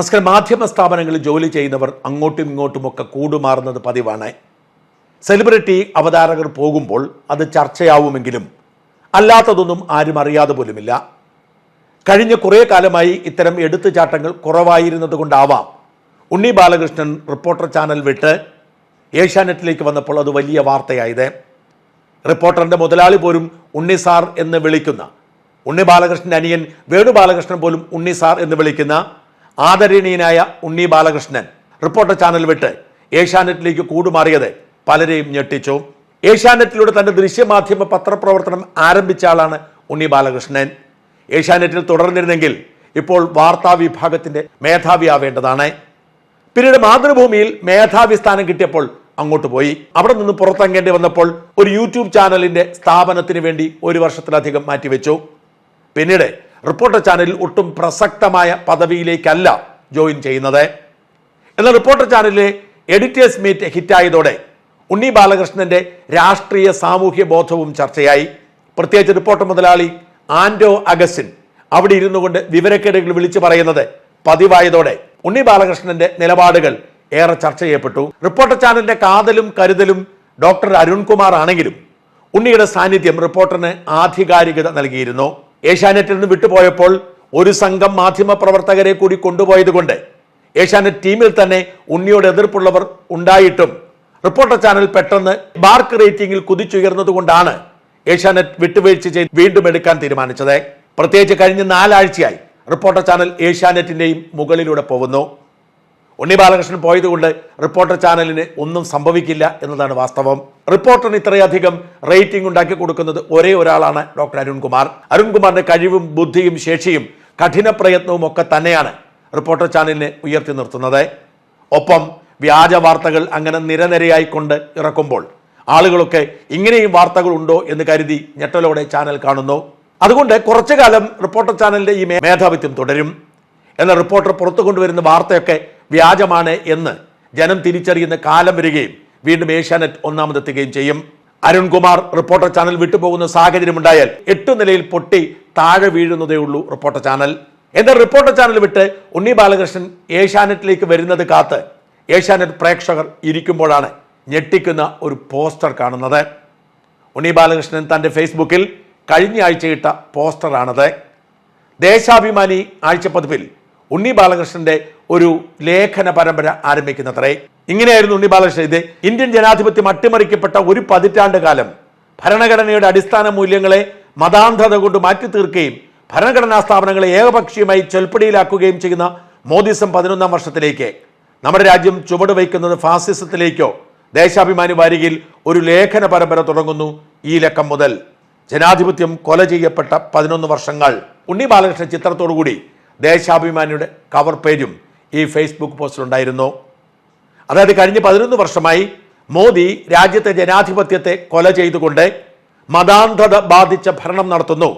നമസ്കാരം. മാധ്യമ സ്ഥാപനങ്ങളിൽ ജോലി ചെയ്യുന്നവർ അങ്ങോട്ടും ഇങ്ങോട്ടുമൊക്കെ കൂടുമാറുന്നത് പതിവാണ്. സെലിബ്രിറ്റി അവതാരകർ പോകുമ്പോൾ അത് ചർച്ചയാവുമെങ്കിലും അല്ലാത്തതൊന്നും ആരും അറിയാതെ പോലുമില്ല. കഴിഞ്ഞ കുറേ കാലമായി ഇത്തരം എടുത്തുചാട്ടങ്ങൾ കുറവായിരുന്നത് കൊണ്ടാവാം. ഉണ്ണി ബാലകൃഷ്ണൻ റിപ്പോർട്ടർ ചാനൽ വിട്ട് ഏഷ്യാനെറ്റിലേക്ക് വന്നപ്പോൾ അത് വലിയ വാർത്തയായത്. റിപ്പോർട്ടറിന്റെ മുതലാളി പോലും ഉണ്ണി സാർ എന്ന് വിളിക്കുന്ന ഉണ്ണി ബാലകൃഷ്ണന്റെ അനിയൻ വേണു ബാലകൃഷ്ണൻ പോലും ഉണ്ണി സാർ എന്ന് വിളിക്കുന്ന ആദരണീയനായ ഉണ്ണി ബാലകൃഷ്ണൻ റിപ്പോർട്ടർ ചാനൽ വിട്ട് ഏഷ്യാനെറ്റിലേക്ക് കൂടുമാറിയത് പലരെയും ഞെട്ടിച്ചു. ഏഷ്യാനെറ്റിലൂടെ തന്റെ ദൃശ്യമാധ്യമ പത്രപ്രവർത്തനം ആരംഭിച്ച ആളാണ് ഉണ്ണി ബാലകൃഷ്ണൻ. ഏഷ്യാനെറ്റിൽ തുടർന്നിരുന്നെങ്കിൽ ഇപ്പോൾ വാർത്താ വിഭാഗത്തിന്റെ മേധാവിയാവേണ്ടതാണ് പിന്നീട് മാതൃഭൂമിയിൽ മേധാവി സ്ഥാനം കിട്ടിയപ്പോൾ അങ്ങോട്ട് പോയി. അവിടെ നിന്ന് പുറത്തിറങ്ങേണ്ടി വന്നപ്പോൾ ഒരു യൂട്യൂബ് ചാനലിന്റെ സ്ഥാപനത്തിന് വേണ്ടി ഒരു വർഷത്തിലധികം മാറ്റിവെച്ചു. പിന്നീട് റിപ്പോർട്ടർ ചാനലിൽ ഒട്ടും പ്രസക്തമായ പദവിയിലേക്കല്ല ജോയിൻ ചെയ്യുന്നത്. എന്നാൽ റിപ്പോർട്ടർ ചാനലിലെ എഡിറ്റേഴ്സ് മീറ്റ് ഹിറ്റായതോടെ ഉണ്ണി ബാലകൃഷ്ണന്റെ രാഷ്ട്രീയ സാമൂഹ്യ ബോധവും ചർച്ചയായി. പ്രത്യേകിച്ച് റിപ്പോർട്ടർ മുതലാളി ആൻഡോ അഗസ്റ്റിൻ അവിടെ ഇരുന്നു കൊണ്ട് വിവരക്കേടുകൾ വിളിച്ചു പറയുന്നത് പതിവായതോടെ ഉണ്ണി ബാലകൃഷ്ണന്റെ നിലപാടുകൾ ഏറെ ചർച്ച ചെയ്യപ്പെട്ടു. റിപ്പോർട്ടർ ചാനലിന്റെ കാതലും കരുതലും ഡോക്ടർ അരുൺകുമാർ ആണെങ്കിലും ഉണ്ണിയുടെ സാന്നിധ്യം റിപ്പോർട്ടറിന് ആധികാരികത നൽകിയിരുന്നു. ഏഷ്യാനെറ്റിൽ നിന്ന് വിട്ടുപോയപ്പോൾ ഒരു സംഘം മാധ്യമ പ്രവർത്തകരെ കൂടി കൊണ്ടുപോയത് കൊണ്ട് ഏഷ്യാനെറ്റ് ടീമിൽ തന്നെ ഉണ്ണിയോട് എതിർപ്പുള്ളവർ ഉണ്ടായിട്ടും റിപ്പോർട്ടർ ചാനൽ പെട്ടെന്ന് ബാർക്ക് റേറ്റിംഗിൽ കുതിച്ചുയർന്നതുകൊണ്ടാണ് ഏഷ്യാനെറ്റ് വിട്ടുവീഴ്ച ചെയ്ത് വീണ്ടും എടുക്കാൻ തീരുമാനിച്ചത്. പ്രത്യേകിച്ച് കഴിഞ്ഞ നാലാഴ്ചയായി റിപ്പോർട്ടർ ചാനൽ ഏഷ്യാനെറ്റിന്റെയും മുകളിലൂടെ പോകുന്നു. ഉണ്ണി ബാലകൃഷ്ണൻ പോയതുകൊണ്ട് റിപ്പോർട്ടർ ചാനലിന് ഒന്നും സംഭവിക്കില്ല എന്നതാണ് വാസ്തവം. റിപ്പോർട്ടറിന് ഇത്രയധികം റേറ്റിംഗ് ഉണ്ടാക്കി കൊടുക്കുന്നത് ഒരേ ഒരാളാണ് ഡോക്ടർ അരുൺകുമാർ. അരുൺകുമാറിന്റെ കഴിവും ബുദ്ധിയും ശേഷിയും കഠിന പ്രയത്നവും ഒക്കെ തന്നെയാണ് റിപ്പോർട്ടർ ചാനലിനെ ഉയർത്തി നിർത്തുന്നത്. ഒപ്പം വ്യാജ വാർത്തകൾ അങ്ങനെ നിരനിരയായിക്കൊണ്ട് ഇറക്കുമ്പോൾ ആളുകളൊക്കെ ഇങ്ങനെയും വാർത്തകൾ ഉണ്ടോ എന്ന് കരുതി ഞെട്ടലോടെ ചാനൽ കാണുന്നു. അതുകൊണ്ട് കുറച്ചു കാലം റിപ്പോർട്ടർ ചാനലിന്റെ ഈ മേധാവിത്വം തുടരും. എന്നാൽ റിപ്പോർട്ടർ പുറത്തു കൊണ്ടുവരുന്ന വാർത്തയൊക്കെ വ്യാജമാണ് എന്ന് ജനം തിരിച്ചറിയുന്ന കാലം വരികയും വീണ്ടും ഏഷ്യാനെറ്റ് ഒന്നാമതെത്തുകയും ചെയ്യും. അരുൺകുമാർ റിപ്പോർട്ടർ ചാനൽ വിട്ടുപോകുന്ന സാഹചര്യമുണ്ടായാൽ എട്ടു നിലയിൽ പൊട്ടി താഴെ വീഴുന്നതേ ഉള്ളൂ റിപ്പോർട്ടർ ചാനൽ. എന്നാൽ റിപ്പോർട്ടർ ചാനൽ വിട്ട് ഉണ്ണി ബാലകൃഷ്ണൻ ഏഷ്യാനെറ്റിലേക്ക് വരുന്നത് കാത്ത് ഏഷ്യാനെറ്റ് പ്രേക്ഷകർ ഇരിക്കുമ്പോഴാണ് ഞെട്ടിക്കുന്ന ഒരു പോസ്റ്റർ കാണുന്നത്. ഉണ്ണി ബാലകൃഷ്ണൻ തന്റെ ഫേസ്ബുക്കിൽ കഴിഞ്ഞ ആഴ്ചയിട്ട പോസ്റ്ററാണത്. ദേശാഭിമാനി ആഴ്ചപ്പതിപ്പിൽ ഉണ്ണി ബാലകൃഷ്ണന്റെ ഒരു ലേഖന പരമ്പര ആരംഭിക്കുന്നത്രേ. ഇങ്ങനെയായിരുന്നു ഉണ്ണി ബാലകൃഷ്ണൻ ഇത്. ഇന്ത്യൻ ജനാധിപത്യം അട്ടിമറിക്കപ്പെട്ട ഒരു പതിറ്റാണ്ട് കാലം ഭരണഘടനയുടെ അടിസ്ഥാന മൂല്യങ്ങളെ മതാന്ധത കൊണ്ട് മാറ്റി തീർക്കുകയും ഭരണഘടനാ സ്ഥാപനങ്ങളെ ഏകപക്ഷീയമായി ചൊൽപ്പടിയിലാക്കുകയും ചെയ്യുന്ന മോദിസം പതിനൊന്നാം വർഷത്തിലേക്ക്. നമ്മുടെ രാജ്യം ചുവട് വയ്ക്കുന്നത് ഫാസിസത്തിലേക്കോ ദേശാഭിമാനി വാരികയിൽ ഒരു ലേഖന പരമ്പര തുടങ്ങുന്നു ഈ ലക്കം മുതൽ. ജനാധിപത്യം കൊല ചെയ്യപ്പെട്ട പതിനൊന്ന് വർഷങ്ങൾ. ഉണ്ണി ബാലകൃഷ്ണൻ ചിത്രത്തോടുകൂടി ദേശാഭിമാനിയുടെ കവർ പേജും ഈ ഫേസ്ബുക്ക് പോസ്റ്റിലുണ്ടായിരുന്നു അതായത് കഴിഞ്ഞ പതിനൊന്ന് വർഷമായി മോദി രാജ്യത്തെ ജനാധിപത്യത്തെ കൊല ചെയ്തുകൊണ്ട് മതാന്ധത ബാധിച്ച ഭരണം നടത്തുന്നു.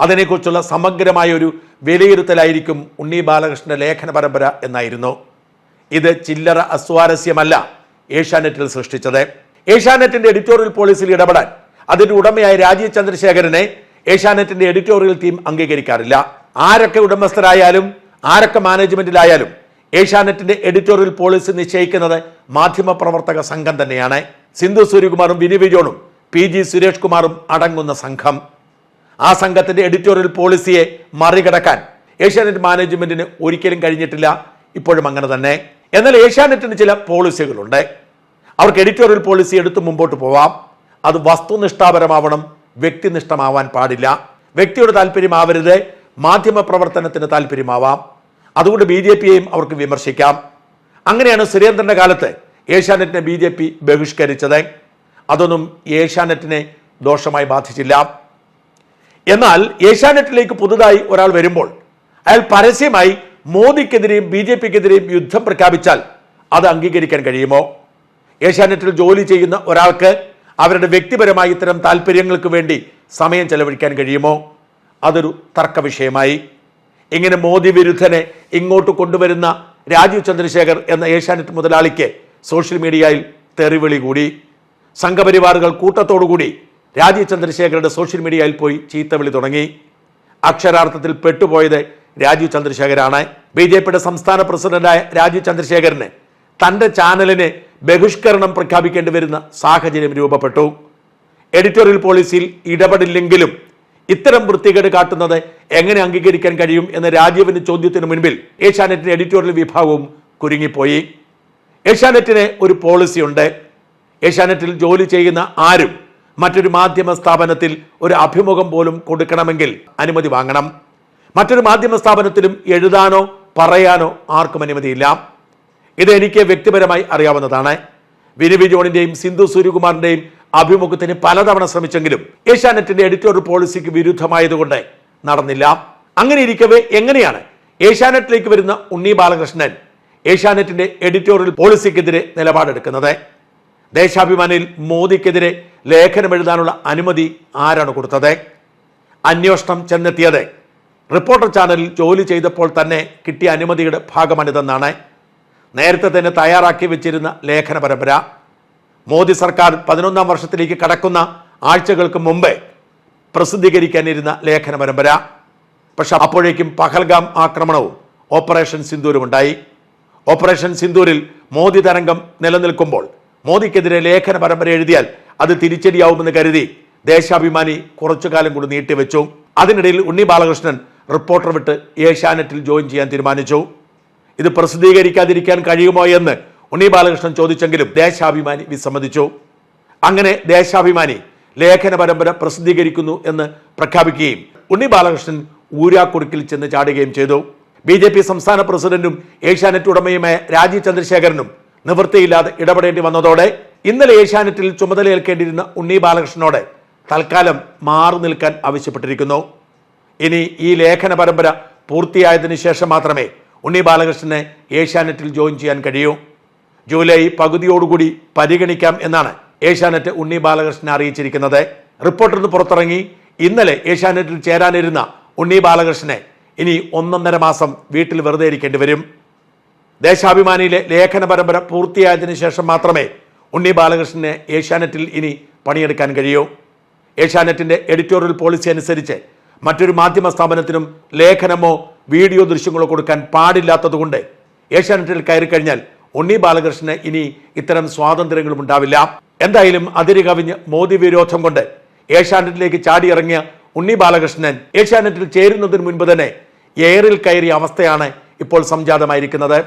അതിനെക്കുറിച്ചുള്ള സമഗ്രമായ ഒരു വിലയിരുത്തലായിരിക്കും ഉണ്ണി ബാലകൃഷ്ണന്റെ ലേഖന പരമ്പര എന്നായിരുന്നു. ഇത് ചില്ലറ അസ്വാരസ്യമല്ല ഏഷ്യാനെറ്റിൽ സൃഷ്ടിച്ചത്. ഏഷ്യാനെറ്റിന്റെ എഡിറ്റോറിയൽ പോളിസിയിൽ ഇടപെടാൻ അതിന്റെ ഉടമയായ രാജീവ് ചന്ദ്രശേഖരനെ ഏഷ്യാനെറ്റിന്റെ എഡിറ്റോറിയൽ ടീം അംഗീകരിക്കാറില്ല. ആരൊക്കെ ഉടമസ്ഥരായാലും ആരൊക്കെ മാനേജ്മെന്റിലായാലും ഏഷ്യാനെറ്റിന്റെ എഡിറ്റോറിയൽ പോളിസി നിശ്ചയിക്കുന്നത് മാധ്യമപ്രവർത്തക സംഘം തന്നെയാണ്. സിന്ധു സൂര്യകുമാറും വിനി വിജോണും പി ജി സുരേഷ് കുമാറും അടങ്ങുന്ന സംഘം. ആ സംഘത്തിന്റെ എഡിറ്റോറിയൽ പോളിസിയെ മറികടക്കാൻ ഏഷ്യാനെറ്റ് മാനേജ്മെന്റിന് ഒരിക്കലും കഴിഞ്ഞിട്ടില്ല. ഇപ്പോഴും അങ്ങനെ തന്നെ. എന്നാൽ ഏഷ്യാനെറ്റിന് ചില പോളിസികളുണ്ട് അവർക്ക് എഡിറ്റോറിയൽ പോളിസി എടുത്ത് മുമ്പോട്ട് പോവാം. അത് വസ്തുനിഷ്ഠാപരമാവണം വ്യക്തിനിഷ്ഠമാവാൻ പാടില്ല. വ്യക്തിയുടെ താല്പര്യമാവരുത് മാധ്യമ പ്രവർത്തനത്തിന് താല്പര്യമാവാം. അതുകൊണ്ട് ബി ജെ പിയെയും അവർക്ക് വിമർശിക്കാം. അങ്ങനെയാണ് സുരേന്ദ്രന്റെ കാലത്ത് ഏഷ്യാനെറ്റിനെ ബി ജെ പി ബഹിഷ്കരിച്ചത്. അതൊന്നും ഏഷ്യാനെറ്റിനെ ദോഷമായി ബാധിച്ചില്ല. എന്നാൽ ഏഷ്യാനെറ്റിലേക്ക് പുതുതായി ഒരാൾ വരുമ്പോൾ അയാൾ പരസ്യമായി മോദിക്കെതിരെയും ബി ജെ പിക്കെതിരെയും യുദ്ധം പ്രഖ്യാപിച്ചാൽ അത് അംഗീകരിക്കാൻ കഴിയുമോ? ഏഷ്യാനെറ്റിൽ ജോലി ചെയ്യുന്ന ഒരാൾക്ക് അവരുടെ വ്യക്തിപരമായ ഇത്തരം താല്പര്യങ്ങൾക്ക് വേണ്ടി സമയം ചെലവഴിക്കാൻ കഴിയുമോ? അതൊരു തർക്ക വിഷയമായി. ഇങ്ങനെ മോദി വിരുദ്ധനെ ഇങ്ങോട്ട് കൊണ്ടുവരുന്ന രാജീവ് ചന്ദ്രശേഖർ എന്ന ഏഷ്യാനെറ്റ് മുതലാളിക്ക് സോഷ്യൽ മീഡിയയിൽ തെറിവിളി കൂടി. സംഘപരിവാറുകൾ കൂട്ടത്തോടുകൂടി രാജീവ് ചന്ദ്രശേഖരുടെ സോഷ്യൽ മീഡിയയിൽ പോയി ചീത്തവിളി തുടങ്ങി. അക്ഷരാർത്ഥത്തിൽ പെട്ടുപോയത് രാജീവ് ചന്ദ്രശേഖരാണ്. ബി ജെ പിയുടെ സംസ്ഥാന പ്രസിഡന്റായ രാജീവ് ചന്ദ്രശേഖരന് തന്റെ ചാനലിന് ബഹിഷ്കരണം പ്രഖ്യാപിക്കേണ്ടി വരുന്ന സാഹചര്യം രൂപപ്പെട്ടു. എഡിറ്റോറിയൽ പോളിസിയിൽ ഇടപെടില്ലെങ്കിലും ഇത്തരം വൃത്തികേട് കാട്ടുന്നത് എങ്ങനെ അംഗീകരിക്കാൻ കഴിയും എന്ന രാജീവിന്റെ ചോദ്യത്തിന് മുൻപിൽ ഏഷ്യാനെറ്റിന്റെ എഡിറ്റോറിയൽ വിഭാഗവും കുരുങ്ങിപ്പോയി. ഏഷ്യാനെറ്റിന് ഒരു പോളിസി ഉണ്ട്. ഏഷ്യാനെറ്റിൽ ജോലി ചെയ്യുന്ന ആരും മറ്റൊരു മാധ്യമ സ്ഥാപനത്തിൽ ഒരു അഭിമുഖം പോലും കൊടുക്കണമെങ്കിൽ അനുമതി വാങ്ങണം. മറ്റൊരു മാധ്യമ സ്ഥാപനത്തിലും എഴുതാനോ പറയാനോ ആർക്കും അനുമതിയില്ല. ഇത് എനിക്ക് വ്യക്തിപരമായി അറിയാവുന്നതാണ്. വിനുവി ജോണിന്റെയും സിന്ധു സൂര്യകുമാറിന്റെയും അഭിമുഖത്തിന് പലതവണ ശ്രമിച്ചെങ്കിലും ഏഷ്യാനെറ്റിന്റെ എഡിറ്റോറിയൽ പോളിസിക്ക് വിരുദ്ധമായതുകൊണ്ട് നടന്നില്ല. അങ്ങനെ ഇരിക്കവേ എങ്ങനെയാണ് ഏഷ്യാനെറ്റിലേക്ക് വരുന്ന ഉണ്ണി ബാലകൃഷ്ണൻ ഏഷ്യാനെറ്റിന്റെ എഡിറ്റോറിയൽ പോളിസിക്കെതിരെ നിലപാടെടുക്കുന്നത്? ദേശാഭിമാനിയിൽ മോദിക്കെതിരെ ലേഖനം എഴുതാനുള്ള അനുമതി ആരാണ് കൊടുത്തത്? അന്വേഷണം ചെന്നെത്തിയത്. റിപ്പോർട്ടർ ചാനലിൽ ജോലി ചെയ്തപ്പോൾ തന്നെ കിട്ടിയ അനുമതിയുടെ ഭാഗമാണിതെന്നാണ്. നേരത്തെ തന്നെ തയ്യാറാക്കി വെച്ചിരുന്ന ലേഖന പരമ്പര. മോദി സർക്കാർ പതിനൊന്നാം വർഷത്തിലേക്ക് കടക്കുന്ന ആഴ്ചകൾക്ക് മുമ്പേ പ്രസിദ്ധീകരിക്കാനിരുന്ന ലേഖന പരമ്പര. പക്ഷെ അപ്പോഴേക്കും പഹൽഗാം ആക്രമണവും ഓപ്പറേഷൻ സിന്ദൂരും ഉണ്ടായി ഓപ്പറേഷൻ സിന്ദൂരിൽ മോദി തരംഗം നിലനിൽക്കുമ്പോൾ മോദിക്കെതിരെ ലേഖന പരമ്പര എഴുതിയാൽ അത് തിരിച്ചടിയാവുമെന്ന് കരുതി ദേശാഭിമാനി കുറച്ചു കാലം കൂടി നീട്ടിവെച്ചു. അതിനിടയിൽ ഉണ്ണി ബാലകൃഷ്ണൻ റിപ്പോർട്ടർ വിട്ട് ഏഷ്യാനെറ്റിൽ ജോയിൻ ചെയ്യാൻ തീരുമാനിച്ചു. ഇത് പ്രസിദ്ധീകരിക്കാതിരിക്കാൻ കഴിയുമോ എന്ന് ഉണ്ണി ബാലകൃഷ്ണൻ ചോദിച്ചെങ്കിലും ദേശാഭിമാനി വിസമ്മതിച്ചു. അങ്ങനെ ദേശാഭിമാനി ലേഖന പരമ്പര പ്രസിദ്ധീകരിക്കുന്നു എന്ന് പ്രഖ്യാപിക്കുകയും ഉണ്ണി ബാലകൃഷ്ണൻ ഊരാക്കുറുക്കിൽ ചെന്ന് ചാടുകയും ചെയ്തു. ബി ജെ പി സംസ്ഥാന പ്രസിഡന്റും ഏഷ്യാനെറ്റ് ഉടമയുമായ രാജീവ് ചന്ദ്രശേഖരനും നിവൃത്തിയില്ലാതെ ഇടപെടേണ്ടി വന്നതോടെ ഇന്നലെ ഏഷ്യാനെറ്റിൽ ചുമതലയേൽക്കേണ്ടിയിരുന്ന ഉണ്ണി ബാലകൃഷ്ണനോട് തൽക്കാലം മാറി നിൽക്കാൻ ആവശ്യപ്പെട്ടിരിക്കുന്നു. ഇനി ഈ ലേഖന പരമ്പര പൂർത്തിയായതിനു ശേഷം മാത്രമേ ഉണ്ണി ബാലകൃഷ്ണനെ ഏഷ്യാനെറ്റിൽ ജോയിൻ ചെയ്യാൻ കഴിയൂ. ജൂലൈ പകുതിയോടുകൂടി പരിഗണിക്കാം എന്നാണ് ഏഷ്യാനെറ്റ് ഉണ്ണി ബാലകൃഷ്ണൻ അറിയിച്ചിരിക്കുന്നത്. റിപ്പോർട്ടിൽ നിന്ന് പുറത്തിറങ്ങി ഇന്നലെ ഏഷ്യാനെറ്റിൽ ചേരാനിരുന്ന ഉണ്ണി ബാലകൃഷ്ണനെ ഇനി ഒന്നൊന്നര മാസം വീട്ടിൽ വെറുതെ ഇരിക്കേണ്ടി വരും. ദേശാഭിമാനിയിലെ ലേഖന പരമ്പര പൂർത്തിയായതിനു ശേഷം മാത്രമേ ഉണ്ണി ബാലകൃഷ്ണനെ ഏഷ്യാനെറ്റിൽ ഇനി പണിയെടുക്കാൻ കഴിയൂ. ഏഷ്യാനെറ്റിന്റെ എഡിറ്റോറിയൽ പോളിസി അനുസരിച്ച് മറ്റൊരു മാധ്യമ സ്ഥാപനത്തിനും ലേഖനമോ വീഡിയോ ദൃശ്യങ്ങളോ കൊടുക്കാൻ പാടില്ലാത്തതുകൊണ്ട് ഏഷ്യാനെറ്റിൽ കയറി കഴിഞ്ഞാൽ ഉണ്ണി ബാലകൃഷ്ണന് ഇനി ഇത്തരം സ്വാതന്ത്ര്യങ്ങളും ഉണ്ടാവില്ല. എന്തായാലും അതിര് കവിഞ്ഞ് മോദി വിരോധം കൊണ്ട് ഏഷ്യാനെറ്റിലേക്ക് ചാടിയിറങ്ങിയ ഉണ്ണി ബാലകൃഷ്ണൻ ഏഷ്യാനെറ്റിൽ ചേരുന്നതിന് മുൻപ് തന്നെ എയറിൽ കയറിയ അവസ്ഥയാണ് ഇപ്പോൾ സംജാതമായിരിക്കുന്നത്.